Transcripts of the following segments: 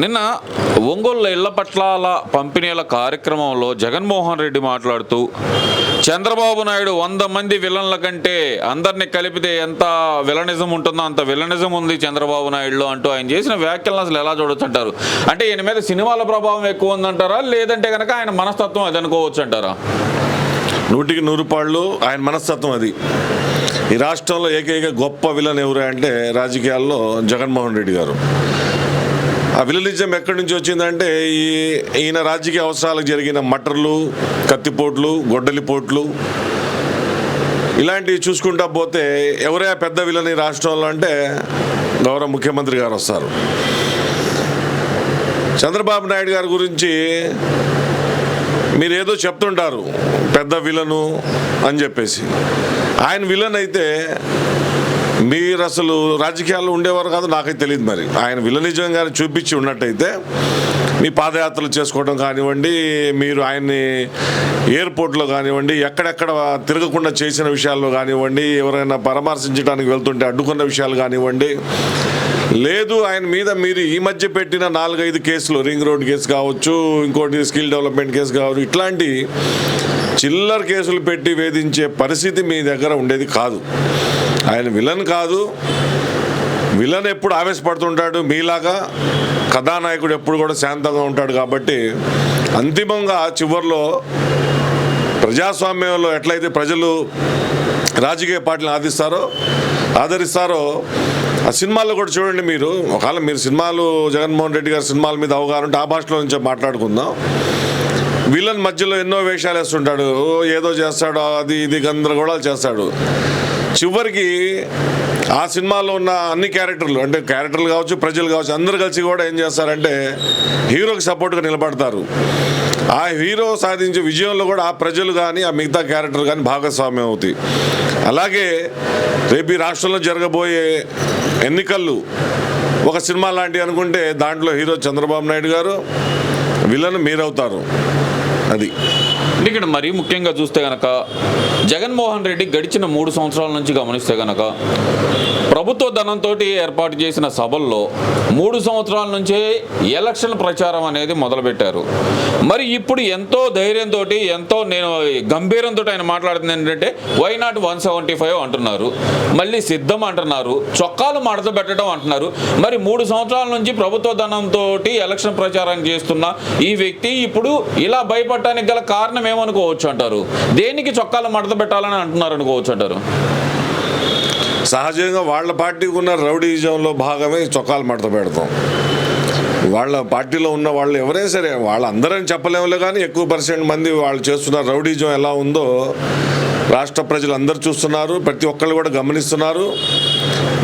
నిన్న ఒంగోలు ఇళ్ళ పట్లాల పంపిణీల కార్యక్రమంలో జగన్మోహన్ రెడ్డి మాట్లాడుతూ చంద్రబాబు నాయుడు వంద మంది విలన్ల కంటే అందరిని కలిపితే ఎంత విలనిజం ఉంటుందో అంత విలనిజం ఉంది చంద్రబాబు నాయుడులో అంటూ ఆయన చేసిన వ్యాఖ్యలను అసలు ఎలా చూడొచ్చు అంటారు అంటే ఈయన మీద సినిమాల ప్రభావం ఎక్కువ ఉందంటారా? లేదంటే కనుక ఆయన మనస్తత్వం అది అనుకోవచ్చు అంటారా నూటికి నూరు పాళ్ళు ఆయన మనస్తత్వం అది. ఈ రాష్ట్రంలో ఏకైక గొప్ప విలన్ ఎవరు అంటే రాజకీయాల్లో జగన్మోహన్ రెడ్డి గారు. ఆ విలనిజం ఎక్కడి నుంచి వచ్చిందంటే ఈ ఈయన రాజకీయ అవసరాలకు జరిగిన మటర్లు కత్తిపోట్లు గొడ్డలిపోట్లు ఇలాంటివి చూసుకుంటా పోతే ఎవరే పెద్ద విలని రాష్ట్రంలో అంటే గౌరవ ముఖ్యమంత్రి గారు వస్తారు. చంద్రబాబు నాయుడు గారి గురించి మీరు ఏదో చెప్తుంటారు పెద్ద విలను అని చెప్పేసి. ఆయన విలన్ అయితే మీరు అసలు రాజకీయాల్లో ఉండేవారు కాదు నాకైతే తెలియదు మరి. ఆయన విలనిజం చూపించి ఉన్నట్టయితే మీ పాదయాత్రలు చేసుకోవడం కానివ్వండి మీరు ఆయన్ని ఎయిర్పోర్ట్లో కానివ్వండి ఎక్కడెక్కడ తిరగకుండా చేసిన విషయాల్లో కానివ్వండి ఎవరైనా పరామర్శించడానికి వెళ్తుంటే అడ్డుకున్న విషయాలు కానివ్వండి లేదు ఆయన మీద మీరు ఈ మధ్య పెట్టిన నాలుగైదు కేసులు రింగ్ రోడ్ కేసు కావచ్చు ఇంకోటి స్కిల్ డెవలప్మెంట్ కేసు కావచ్చు ఇట్లాంటి చిల్లర కేసులు పెట్టి వేధించే పరిస్థితి మీ దగ్గర ఉండేది కాదు. ఆయన విలన్ కాదు. విలన్ ఎప్పుడు ఆవేశపడుతుంటాడు? మీలాగా కథానాయకుడు ఎప్పుడు కూడా శాంతంగా ఉంటాడు కాబట్టి అంతిమంగా చివరిలో ప్రజాస్వామ్యంలో ఎట్లయితే ప్రజలు రాజకీయ పార్టీని ఆదిస్తారో ఆదరిస్తారో ఆ సినిమాల్లో కూడా చూడండి మీరు. ఒకవేళ మీరు సినిమాలు జగన్మోహన్ రెడ్డి గారి సినిమాల మీద అవగాహన ఉంటే ఆ భాషలో నుంచి మాట్లాడుకుందాం. విలన్ మధ్యలో ఎన్నో వేషాలు వేస్తుంటాడు. ఓ ఏదో చేస్తాడు అది ఇది గందరగోళాలు చేస్తాడు. చివరికి ఆ సినిమాలో ఉన్న అన్ని క్యారెక్టర్లు అంటే క్యారెక్టర్లు కావచ్చు ప్రజలు కావచ్చు అందరు కలిసి కూడా ఏం చేస్తారంటే హీరోకి సపోర్ట్గా నిలబడతారు. ఆ హీరో సాధించే విజయంలో కూడా ఆ ప్రజలు కానీ ఆ మిగతా క్యారెక్టర్ కానీ భాగస్వామ్యం అవుతాయి. అలాగే రేపు ఈ రాష్ట్రంలో జరగబోయే ఎన్నికలు ఒక సినిమా లాంటివి అనుకుంటే దాంట్లో హీరో చంద్రబాబు నాయుడు గారు విలన్ మీరవుతారు. అది అంటే ఇక్కడ మరీ ముఖ్యంగా చూస్తే గనక జగన్మోహన్ రెడ్డి గడిచిన మూడు సంవత్సరాల నుంచి గమనిస్తే గనక ప్రభుత్వ ధనంతో ఏర్పాటు చేసిన సభల్లో మూడు సంవత్సరాల నుంచే ఎలక్షన్ ప్రచారం అనేది మొదలుపెట్టారు. మరి ఇప్పుడు ఎంతో ధైర్యంతో ఎంతో నేను గంభీరంతో ఆయన మాట్లాడుతుంది ఏంటంటే why not one seventy five అంటున్నారు. మళ్ళీ సిద్ధం అంటున్నారు. చొక్కాలు మడత పెట్టడం అంటున్నారు. మరి మూడు సంవత్సరాల నుంచి ప్రభుత్వ ధనంతో ఎలక్షన్ ప్రచారం చేస్తున్న ఈ వ్యక్తి ఇప్పుడు ఇలా భయపడటానికి గల కారణం ఏమనుకోవచ్చు అంటారు? దేనికి చొక్కాలు మడత పెట్టాలని అంటున్నారు అనుకోవచ్చు అంటారు? సహజంగా వాళ్ళ పార్టీకి ఉన్న రౌడీజంలో భాగమే చొక్కాలు మడత పెడతాం. వాళ్ళ పార్టీలో ఉన్న వాళ్ళు ఎవరైనా సరే వాళ్ళందరని చెప్పలేములే కానీ ఎక్కువ పర్సెంట్ మంది వాళ్ళు చేస్తున్న రౌడీజం ఎలా ఉందో రాష్ట్ర ప్రజలు అందరూ చూస్తున్నారు ప్రతి ఒక్కళ్ళు కూడా గమనిస్తున్నారు.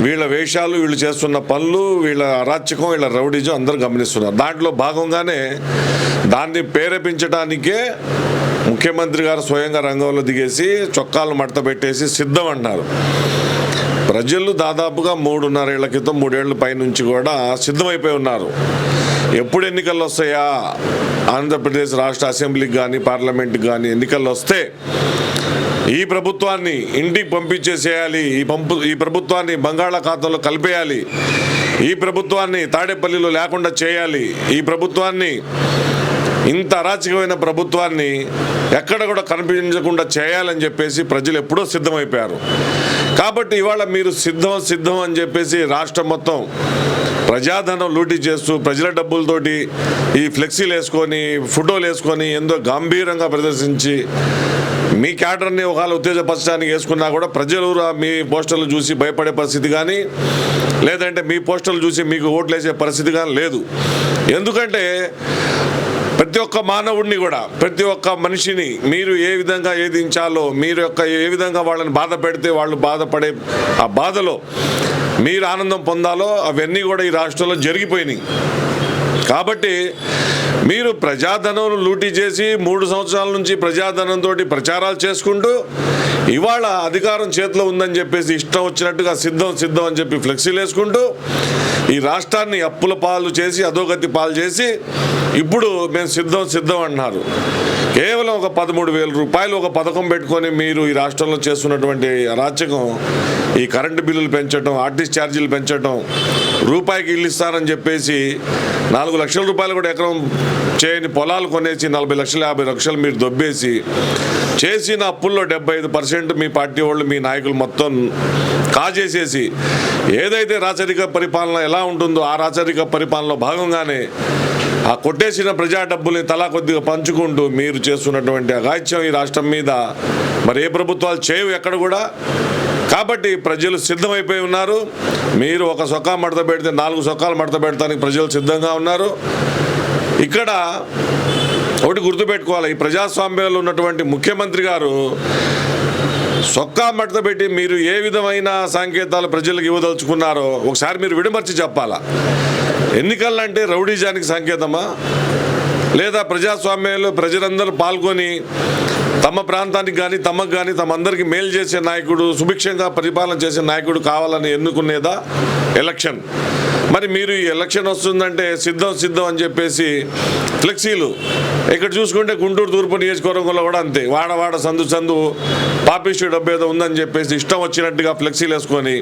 వీళ్ళ వేషాలు వీళ్ళు చేస్తున్న పనులు వీళ్ళ అరాచకం వీళ్ళ రౌడీజం అందరూ గమనిస్తున్నారు. దాంట్లో భాగంగానే దాన్ని ప్రేరేపించడానికే ముఖ్యమంత్రి గారు స్వయంగా రంగంలో దిగేసి చొక్కాలు మడత పెట్టేసి సిద్ధం అంటున్నారు ప్రజలు దాదాపుగా మూడున్నరేళ్ళ క్రితం మూడేళ్ళ పైనుంచి కూడా సిద్ధమైపోయి ఉన్నారు. ఎప్పుడు ఎన్నికలు వస్తాయా? ఆంధ్రప్రదేశ్ రాష్ట్ర అసెంబ్లీకి కానీ పార్లమెంట్కి కానీ ఎన్నికలు వస్తే ఈ ప్రభుత్వాన్ని ఇంటికి పంపించేసేయాలి. ఈ పంపు ఈ ప్రభుత్వాన్ని బంగాళాఖాతంలో కలిపేయాలి. ఈ ప్రభుత్వాన్ని తాడేపల్లిలో లేకుండా చేయాలి. ఈ ప్రభుత్వాన్ని ఇంత అరాచకమైన ప్రభుత్వాన్ని ఎక్కడ కూడా కనిపించకుండా చేయాలని చెప్పేసి ప్రజలు ఎప్పుడో సిద్ధమైపోయారు. కాబట్టి ఇవాళ మీరు సిద్ధం సిద్ధం అని చెప్పేసి రాష్ట్రం మొత్తం ప్రజాధనం లూటీ చేస్తూ ప్రజల డబ్బులతోటి ఈ ఫ్లెక్సీలు వేసుకొని ఫోటోలు వేసుకొని ఎంతో గంభీరంగా ప్రదర్శించి మీ క్యాడర్ని ఒకవేళ ఉత్తేజపరచడానికి వేసుకున్నా కూడా ప్రజలు మీ పోస్టర్లు చూసి భయపడే పరిస్థితి కానీ లేదంటే మీ పోస్టర్లు చూసి మీకు ఓట్లు వేసే పరిస్థితి కానీ లేదు. ఎందుకంటే ప్రతి ఒక్క మానవుడిని కూడా ప్రతి ఒక్క మనిషిని మీరు ఏ విధంగా ఏదించాలో మీరు యొక్క ఏ విధంగా వాళ్ళని బాధ పెడితే వాళ్ళు బాధపడే ఆ బాధలో మీరు ఆనందం పొందాలో అవన్నీ కూడా ఈ రాష్ట్రంలో జరిగిపోయినాయి. కాబట్టి మీరు ప్రజాధనం లూటీ చేసి మూడు సంవత్సరాల నుంచి ప్రజాధనంతో ప్రచారాలు చేసుకుంటూ ఇవాళ అధికారం చేతిలో ఉందని చెప్పేసి ఇష్టం వచ్చినట్టుగా సిద్ధం సిద్ధం అని చెప్పి ఫ్లెక్సీలు వేసుకుంటూ ఈ రాష్ట్రాన్ని అప్పుల పాలు చేసి అధోగతి పాలు చేసి ఇప్పుడు మేము సిద్ధం సిద్ధం అంటున్నారు కేవలం ఒక పదమూడు వేల రూపాయలు ఒక పథకం పెట్టుకొని మీరు ఈ రాష్ట్రంలో చేస్తున్నటువంటి అరాచకం ఈ కరెంటు బిల్లులు పెంచడం ఆర్టీసీ ఛార్జీలు పెంచడం రూపాయికి ఇల్లు ఇస్తారని చెప్పేసి నాలుగు లక్షల రూపాయలు కూడా ఎకరం చేయని పొలాలు కొనేసి నలభై లక్షలు యాభై లక్షలు మీరు దొబ్బేసి చేసిన అప్పుల్లో డెబ్బై ఐదు పర్సెంట్ మీ పార్టీ వాళ్ళు మీ నాయకులు మొత్తం కాజేసేసి ఏదైతే రాచరిక పరిపాలన ఎలా ఉంటుందో ఆ రాచరిక పరిపాలనలో భాగంగానే ఆ కొట్టేసిన ప్రజా డబ్బుల్ని తలా కొద్దిగా పంచుకుంటూ మీరు చేస్తున్నటువంటి అగాధ్యం ఈ రాష్ట్రం మీద. మరి ఏ ప్రభుత్వాలు చేయవు ఎక్కడ కూడా. కాబట్టి ప్రజలు సిద్ధమైపోయి ఉన్నారు. మీరు ఒక సొక్కా మడత పెడితే నాలుగు సొక్కాలు మడత పెడతానికి ప్రజలు సిద్ధంగా ఉన్నారు. ఇక్కడ ఒకటి గుర్తుపెట్టుకోవాలి. ఈ ప్రజాస్వామ్యంలో ఉన్నటువంటి ముఖ్యమంత్రి గారు సొక్కా మడత పెట్టి మీరు ఏ విధమైన సంకేతాలు ప్రజలకు ఇవ్వదలుచుకున్నారో ఒకసారి మీరు విడమర్చి చెప్పాలా? ఎన్నికలంటే రౌడీజానికి సంకేతమా? లేదా ప్రజాస్వామ్యంలో ప్రజలందరూ పాల్గొని తమ ప్రాంతానికి కానీ తమకు కానీ తమందరికి మేలు చేసే నాయకుడు సుభిక్షంగా పరిపాలన చేసే నాయకుడు కావాలని ఎన్నుకునేదా? ఎలక్షన్ మరి మీరు ఈ ఎలక్షన్ వస్తుందంటే సిద్ధం సిద్ధం అని చెప్పేసి ఫ్లెక్సీలు. ఇక్కడ చూసుకుంటే గుంటూరు తూర్పు నియోజకవర్గంలో కూడా అంతే. వాడవాడ సందు సందు పాపిస్టు డబ్బు ఏదో ఉందని చెప్పేసి ఇష్టం వచ్చినట్టుగా ఫ్లెక్సీలు వేసుకొని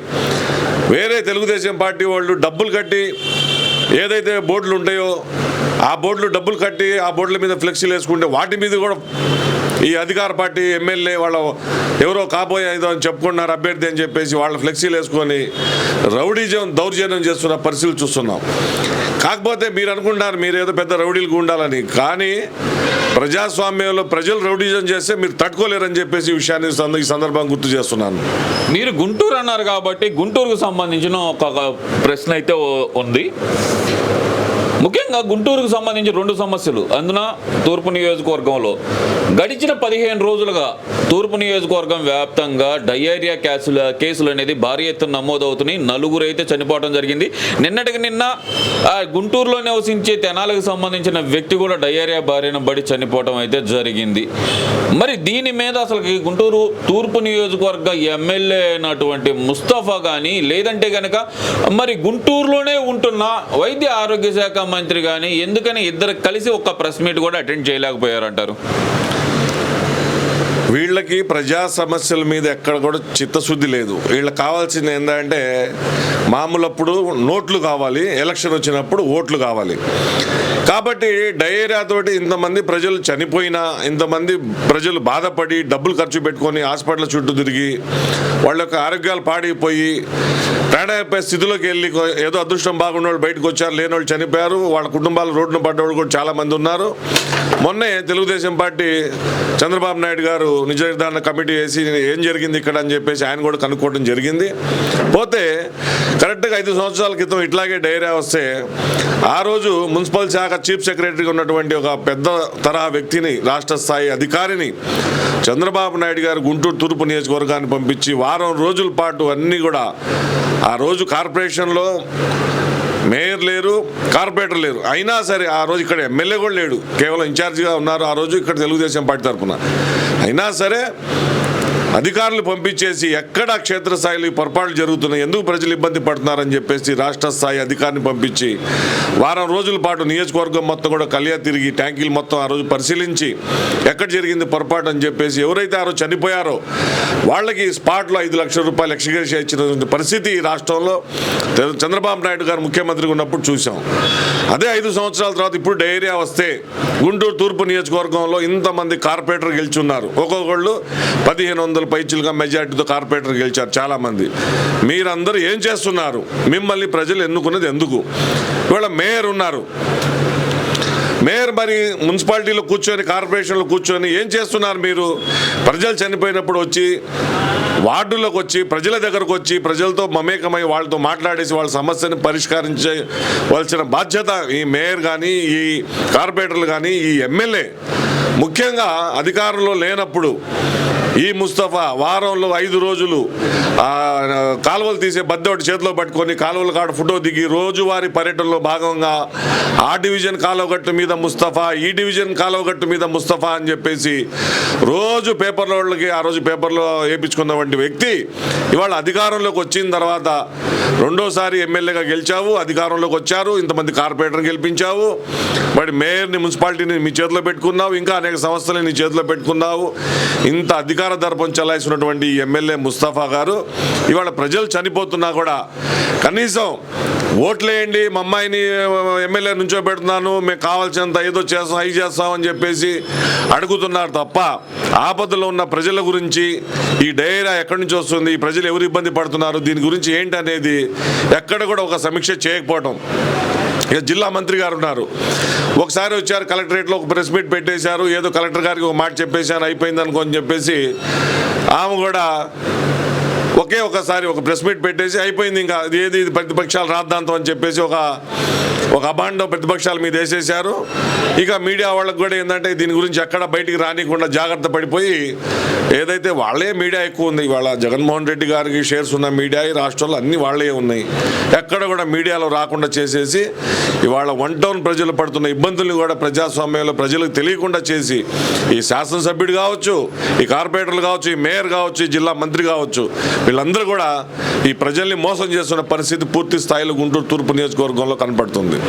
వేరే తెలుగుదేశం పార్టీ వాళ్ళు డబ్బులు కట్టి ఏదైతే బోర్డులు ఉంటాయో ఆ బోర్డులు డబ్బులు కట్టి ఆ బోర్డుల మీద ఫ్లెక్సీలు వేసుకుంటే వాటి మీద కూడా ఈ అధికార పార్టీ ఎమ్మెల్యే వాళ్ళ ఎవరో కాబోయే ఏదో అని చెప్పుకున్నారు అభ్యర్థి అని చెప్పేసి వాళ్ళ ఫ్లెక్సీలు వేసుకొని రౌడీజం దౌర్జన్యం చేస్తున్న పరిస్థితులు చూస్తున్నాం. కాకపోతే మీరు అనుకుంటారు మీరు ఏదో పెద్ద రౌడీలకు ఉండాలని. కానీ ప్రజాస్వామ్యంలో ప్రజలు రౌడీజం చేస్తే మీరు తట్టుకోలేరని చెప్పేసి ఈ విషయాన్ని ఈ సందర్భంగా గుర్తు చేస్తున్నాను. మీరు గుంటూరు అన్నారు కాబట్టి గుంటూరుకు సంబంధించిన ఒక ప్రశ్న అయితే ఉంది. ముఖ్యంగా గుంటూరుకు సంబంధించి రెండు సమస్యలు. అందున తూర్పు నియోజకవర్గంలో గడిచిన పదిహేను రోజులుగా తూర్పు నియోజకవర్గం వ్యాప్తంగా డయేరియా కేసుల కేసులు అనేది భారీ ఎత్తున నమోదవుతున్నాయి. నలుగురు అయితే చనిపోవడం జరిగింది. నిన్నటికి నిన్న గుంటూరులో నివసించే తెనాలకు సంబంధించిన వ్యక్తి కూడా డయేరియా బారిన పడి చనిపోవడం అయితే జరిగింది. మరి దీని మీద అసలు గుంటూరు తూర్పు నియోజకవర్గ ఎమ్మెల్యే అయినటువంటి ముస్తఫా కానీ లేదంటే కనుక మరి గుంటూరులోనే ఉంటున్న వైద్య ఆరోగ్య శాఖ మంత్రి కానీ ఎందుకని ఇద్దరు కలిసి ఒక ప్రెస్ మీట్ కూడా అటెండ్ చేయలేకపోయారంటారు? వీళ్ళకి ప్రజా సమస్యల మీద ఎక్కడ కూడా చిత్తశుద్ధి లేదు. వీళ్ళకి కావాల్సింది ఏంటంటే మామూలప్పుడు నోట్లు కావాలి ఎలక్షన్ వచ్చినప్పుడు ఓట్లు కావాలి. కాబట్టి డయేరియా తోటి ఇంతమంది ప్రజలు చనిపోయినా ఇంతమంది ప్రజలు బాధపడి డబ్బులు ఖర్చు పెట్టుకొని హాస్పిటల్ చుట్టూ తిరిగి వాళ్ళ యొక్క ఆరోగ్యాలు పాడైపోయి ప్రాణాయపై స్థితిలోకి వెళ్ళి ఏదో అదృష్టం బాగున్న వాళ్ళు బయటకు వచ్చారు లేని వాళ్ళు చనిపోయారు వాళ్ళ కుటుంబాలు రోడ్డున పడ్డవాళ్ళు కూడా చాలామంది ఉన్నారు. మొన్నే తెలుగుదేశం పార్టీ చంద్రబాబు నాయుడు గారు నిజ నిర్ధారణ కమిటీ వేసి ఏం జరిగింది ఇక్కడ అని చెప్పేసి ఆయన కూడా కనుక్కోవడం జరిగింది. పోతే కరెక్ట్గా ఐదు సంవత్సరాల క్రితం ఇట్లాగే డైరియా వస్తే ఆ రోజు మున్సిపల్ శాఖ చీఫ్ సెక్రటరీగా ఉన్నటువంటి ఒక పెద్ద తరహా వ్యక్తిని రాష్ట్ర స్థాయి అధికారిని చంద్రబాబు నాయుడు గారు గుంటూరు తూర్పు నియోజకవర్గాన్ని పంపించి వారం రోజుల పాటు అన్నీ కూడా ఆ రోజు కార్పొరేషన్లో మేయర్ లేరు కార్పొరేటర్ లేరు. అయినా సరే ఆ రోజు ఇక్కడ ఎమ్మెల్యే కూడా లేడు. కేవలం ఇన్ఛార్జిగా ఉన్నారు ఆ రోజు ఇక్కడ తెలుగుదేశం పార్టీ తరఫున. అయినా సరే అధికారులు పంపించేసి ఎక్కడ క్షేత్రస్థాయిలో పొరపాట్లు జరుగుతున్నాయి ఎందుకు ప్రజలు ఇబ్బంది పడుతున్నారని చెప్పేసి రాష్ట్ర స్థాయి అధికారిని పంపించి వారం రోజుల పాటు నియోజకవర్గం మొత్తం కూడా కలియా తిరిగి ట్యాంకీలు మొత్తం ఆ రోజు పరిశీలించి ఎక్కడ జరిగింది పొరపాటు అని చెప్పేసి ఎవరైతే ఆ రోజు చనిపోయారో వాళ్ళకి స్పాట్లో ఐదు లక్షల రూపాయలు ఎక్స్గ్రేషియా ఇచ్చినటువంటి పరిస్థితి ఈ రాష్ట్రంలో. చంద్రబాబు నాయుడు గారు ముఖ్యమంత్రిగా ఉన్నప్పుడు చూసాం. అదే ఐదు సంవత్సరాల తర్వాత ఇప్పుడు డైరియా వస్తే గుంటూరు తూర్పు నియోజకవర్గంలో ఇంతమంది కార్పొరేటర్ ఉన్నారు. ఒక్కొక్కళ్ళు పదిహేను వందల పైచులుగా మెజార్టీతో కార్పొరేటర్ గెలిచారు చాలామంది. మీరందరూ ఏం చేస్తున్నారు? మిమ్మల్ని ప్రజలు ఎన్నుకున్నది ఎందుకు? ఇవాళ మేయర్ ఉన్నారు. మేయర్ మరి మున్సిపాలిటీలో కూర్చొని కార్పొరేషన్లో కూర్చొని ఏం చేస్తున్నారు మీరు? ప్రజలు చనిపోయినప్పుడు వచ్చి వార్డులోకి వచ్చి ప్రజల దగ్గరకు వచ్చి ప్రజలతో మమేకమై వాళ్ళతో మాట్లాడేసి వాళ్ళ సమస్యను పరిష్కరించవలసిన బాధ్యత ఈ మేయర్ కానీ ఈ కార్పొరేటర్లు కానీ ఈ ఎమ్మెల్యే. ముఖ్యంగా అధికారంలో లేనప్పుడు ఈ ముస్తఫా వారంలో ఐదు రోజులు కాలువలు తీసే బద్దె ఒకటి చేతిలో పట్టుకొని కాలువల కాడ ఫోటో దిగి రోజువారీ పర్యటనలో భాగంగా ఆ డివిజన్ కాలువగట్టు మీద ముస్తఫా ఈ డివిజన్ కాలువగట్టు మీద ముస్తఫా అని చెప్పేసి రోజు పేపర్లో వాళ్ళకి ఆ రోజు పేపర్లో వేయించుకున్నటువంటి వ్యక్తి ఇవాళ అధికారంలోకి వచ్చిన తర్వాత రెండోసారి ఎమ్మెల్యేగా గెలిచావు అధికారంలోకి వచ్చారు ఇంతమంది కార్పొరేటర్ని గెలిపించావు మరి మేయర్ని మున్సిపాలిటీని మీ చేతిలో పెట్టుకున్నావు ఇంకా అనేక సంస్థలని నీ చేతిలో పెట్టుకున్నావు ఇంత అధికార దర్పం చలాయిస్తున్నటువంటి ఎమ్మెల్యే ముస్తఫా గారు ఇవాళ ప్రజలు చనిపోతున్నా కూడా కనీసం ఓట్లేయండి మా అమ్మాయిని ఎమ్మెల్యే నుంచో పెడుతున్నాను మేము కావాల్సినంత ఏదో చేస్తాం అవి చేస్తాం అని చెప్పేసి అడుగుతున్నారు తప్ప ఆపదలో ఉన్న ప్రజల గురించి ఈ డైరా ఎక్కడి నుంచి వస్తుంది ఈ ప్రజలు ఎవరు ఇబ్బంది పడుతున్నారు దీని గురించి ఏంటి అనేది ఎక్కడ కూడా ఒక సమీక్ష చేయకపోవటం. ఇక జిల్లా మంత్రి గారు ఉన్నారు. ఒకసారి వచ్చారు కలెక్టరేట్లో ఒక ప్రెస్ మీట్ పెట్టేశారు ఏదో కలెక్టర్ గారికి ఒక మాట చెప్పేశాను అయిపోయింది అనుకోని చెప్పేసి ఆమె కూడా ఒకే ఒకసారి ఒక ప్రెస్ మీట్ పెట్టేసి అయిపోయింది ఇంకా అది ఏది ఇది ప్రతిపక్షాలు రాద్దాంతం అని చెప్పేసి ఒక ఒక అభాండం ప్రతిపక్షాల మీద వేసేశారు ఇక మీడియా వాళ్ళకు కూడా ఏంటంటే దీని గురించి ఎక్కడ బయటికి రానికుండా జాగ్రత్త పడిపోయి ఏదైతే వాళ్ళే మీడియా ఎక్కువ ఉంది ఇవాళ జగన్మోహన్ రెడ్డి గారికి షేర్స్ ఉన్న మీడియా ఈ రాష్ట్రంలో అన్ని వాళ్ళే ఉన్నాయి. ఎక్కడ కూడా మీడియాలో రాకుండా చేసేసి ఇవాళ వన్ టౌన్ ప్రజలు పడుతున్న ఇబ్బందుల్ని కూడా ప్రజాస్వామ్యంలో ప్రజలకు తెలియకుండా చేసి ఈ శాసనసభ్యుడు కావచ్చు ఈ కార్పొరేటర్లు కావచ్చు ఈ మేయర్ కావచ్చు ఈ జిల్లా మంత్రి కావచ్చు వీళ్ళందరూ కూడా ఈ ప్రజల్ని మోసం చేస్తున్న పరిస్థితి పూర్తి స్థాయిలో గుంటూరు తూర్పు నియోజకవర్గంలో కనపడుతుంది.